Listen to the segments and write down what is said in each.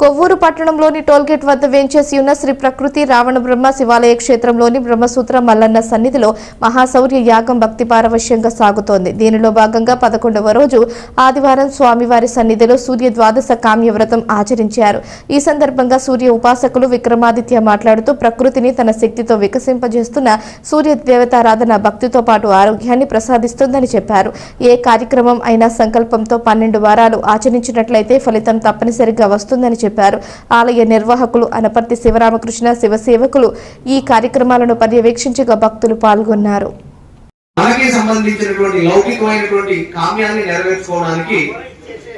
కొవ్వూరు పట్టణంలోని టోల్గేట్ వద్ద వేంచేసి ఉన్న శ్రీ ప్రకృతి రావణ బ్రహ్మ శివాలయ క్షేత్రంలోని బ్రహ్మసూత్ర మల్లన్న సన్నిధిలో మహాశౌర్య యాగం భక్తి పారవశ్యంగా సాగుతోంది. దీనిలో భాగంగా పదకొండవ రోజు ఆదివారం స్వామివారి సన్నిధిలో సూర్య ద్వాదశ కామ్య వ్రతం ఆచరించారు. ఈ సందర్భంగా సూర్య ఉపాసకులు విక్రమాదిత్య మాట్లాడుతూ ప్రకృతిని తన శక్తితో వికసింపజేస్తున్న సూర్య దేవతారాధన భక్తితో పాటు ఆరోగ్యాన్ని ప్రసాదిస్తుందని చెప్పారు. ఏ కార్యక్రమం అయినా సంకల్పంతో పన్నెండు వారాలు ఆచరించినట్లయితే ఫలితం తప్పనిసరిగా వస్తుందని చెప్పారు. చెప్పారు ఆలయ నిర్వాహకులు అనపర్తి శివరామకృష్ణ శివసేవకులు ఈ కార్యక్రమాలను పర్యవేక్షించగా భక్తులు పాల్గొన్నారు. మనకి సంబంధించినటువంటి లౌకికమైనటువంటి కామ్యాన్ని నెరవేర్చుకోవడానికి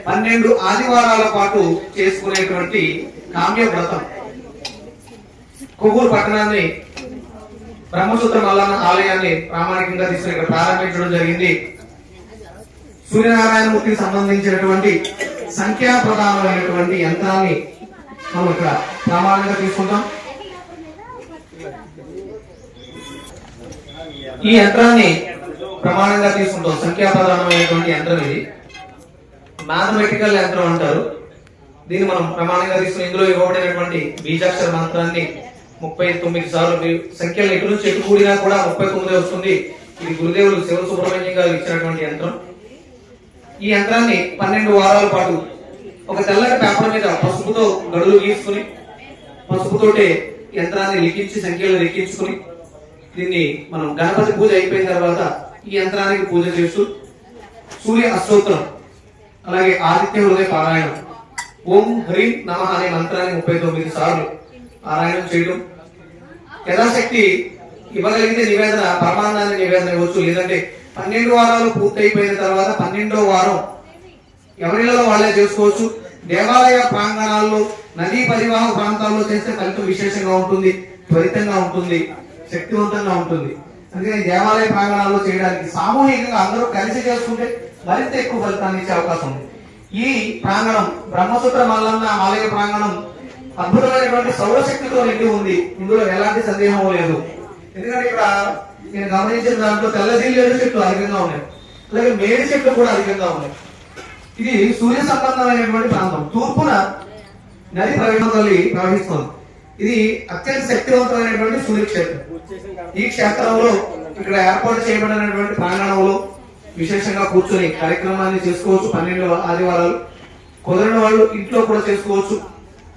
పన్నెండు ఆదివారాల పాటు చేసుకునేటువంటి కామ్య వ్రతం. కొవ్వూరు పట్టణాన్ని బ్రహ్మసూత్ర మల్లన్న ఆలయాన్ని ప్రామాణికంగా తీసుకుని ఇక్కడ ప్రారంభించడం జరిగింది. సూర్యనారాయణ మూర్తికి సంబంధించినటువంటి సంఖ్యా ప్రధానమైనటువంటి యంత్రాన్ని మనం ఇక్కడ ప్రామాణికంగా తీసుకుంటాం ఈ యంత్రాన్ని ప్రమాణంగా తీసుకుంటాం. సంఖ్యాప్రధానమైనటువంటి యంత్రం ఇది. మ్యాథమెటికల్ యంత్రం అంటారు. దీన్ని మనం ప్రమాణంగా తీసుకుని ఇందులో ఇవ్వబడినటువంటి బీజాక్షర మంత్రాన్ని ముప్పై తొమ్మిది సార్లు మీరు సంఖ్యలు ఎటు నుంచి ఎటు కూడినా కూడా ముప్పై తొమ్మిది వస్తుంది. ఇది గురుదేవులు శివ సుబ్రహ్మణ్యం గారు ఇచ్చినటువంటి యంత్రం. ఈ యంత్రాన్ని పన్నెండు వారాల పాటు ఒక తెల్లటి పేపర్ మీద పసుపుతో గడులు గీసుకుని పసుపుతోటే యంత్రాన్ని లిఖించి సంఖ్యలు లిఖించుకుని దీన్ని మనం గణపతి పూజ అయిపోయిన తర్వాత ఈ యంత్రానికి పూజ చేస్తూ సూర్య అష్టోత్తరం అలాగే ఆదిత్య హృదయ పారాయణం ఓం హ్రీం నమ అనే మంత్రాన్ని ముప్పై తొమ్మిది సార్లు పారాయణం చేయడం. యథాశక్తి ఇవ్వగలిగితే నివేదన పరమాన్నాన్ని నివేదన ఇవ్వచ్చు లేదంటే పన్నెండు వారాలు పూర్తయిపోయిన తర్వాత పన్నెండో వారం ఎవరిలో వాళ్ళే చేసుకోవచ్చు. దేవాలయ ప్రాంగణాల్లో నదీ పరివాహ ప్రాంతాల్లో చేస్తే ఫలితం విశేషంగా ఉంటుంది త్వరితంగా ఉంటుంది శక్తివంతంగా ఉంటుంది. అందుకని దేవాలయ ప్రాంగణాల్లో చేయడానికి సామూహికంగా అందరూ కలిసి చేసుకుంటే మరింత ఎక్కువ ఫలితాన్ని ఇచ్చే అవకాశం ఉంది. ఈ ప్రాంగణం బ్రహ్మసూత్ర మల్లన్న ఆలయ ప్రాంగణం అద్భుతమైనటువంటి సౌరశక్తితో నిండి ఉంది. ఇందులో ఎలాంటి సందేహం లేదు. ఎందుకంటే ఇక్కడ నేను గమనించిన దాంట్లో తెల్ల జిల్లేడు చెట్లు అధికంగా ఉన్నాయి. అలాగే మేడి చెట్లు కూడా అధికంగా ఉన్నాయి. ఇది సూర్య సంబంధమైనటువంటి ప్రాంతం. తూర్పున నది ప్రవేశంలోకి ప్రవహిస్తుంది. ఇది అత్యంత శక్తివంతమైనటువంటి సూర్యక్షేత్రం. ఈ క్షేత్రంలో ఇక్కడ ఏర్పాటు చేయబడినటువంటి ప్రాంగణంలో విశేషంగా కూర్చొని కార్యక్రమాన్ని చేసుకోవచ్చు. పన్నెండు ఆదివారాలు. కుదరని వాళ్ళు ఇంట్లో కూడా చేసుకోవచ్చు.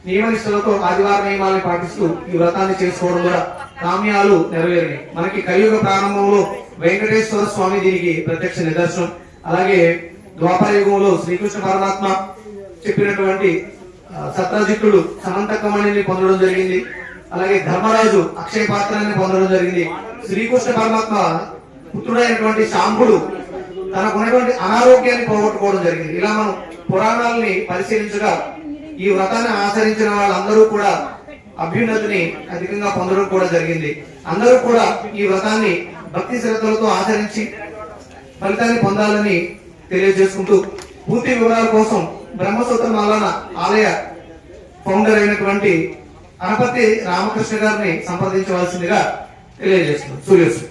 నియమనిష్టలతో ఆదివార నియమాలను పాటిస్తూ ఈ వ్రతాన్ని చేసుకోవడం కూడా కామ్యాలు నెరవేరినాయి. మనకి కలియుగ ప్రారంభంలో వెంకటేశ్వర స్వామి దీనికి ప్రత్యక్ష నిదర్శనం. అలాగే ద్వాపర యుగంలో శ్రీకృష్ణ పరమాత్మ చెప్పినటువంటి సత్రజిత్తుడు సమంతకమణిని పొందడం జరిగింది. అలాగే ధర్మరాజు అక్షయ పాత్రాన్ని పొందడం జరిగింది. శ్రీకృష్ణ పరమాత్మ పుత్రుడైనటువంటి శాంభుడు తనకున్నటువంటి అనారోగ్యాన్ని పోగొట్టుకోవడం జరిగింది. ఇలా మనం పురాణాలని పరిశీలించగా ఈ వ్రతాన్ని ఆచరించిన వాళ్ళందరూ కూడా అభ్యున్నతిని అధికంగా పొందడం కూడా జరిగింది. అందరూ కూడా ఈ వ్రతాన్ని భక్తి శ్రద్ధలతో ఆచరించి ఫలితాన్ని పొందాలని తెలియజేసుకుంటూ పూర్తి వివరాల కోసం బ్రహ్మసూత్ర మాలన ఆలయ ఫౌండర్ అయినటువంటి అనపతి రామకృష్ణ గారిని సంప్రదించవలసిందిగా తెలియజేస్తున్నాం. సూర్యశ్రీ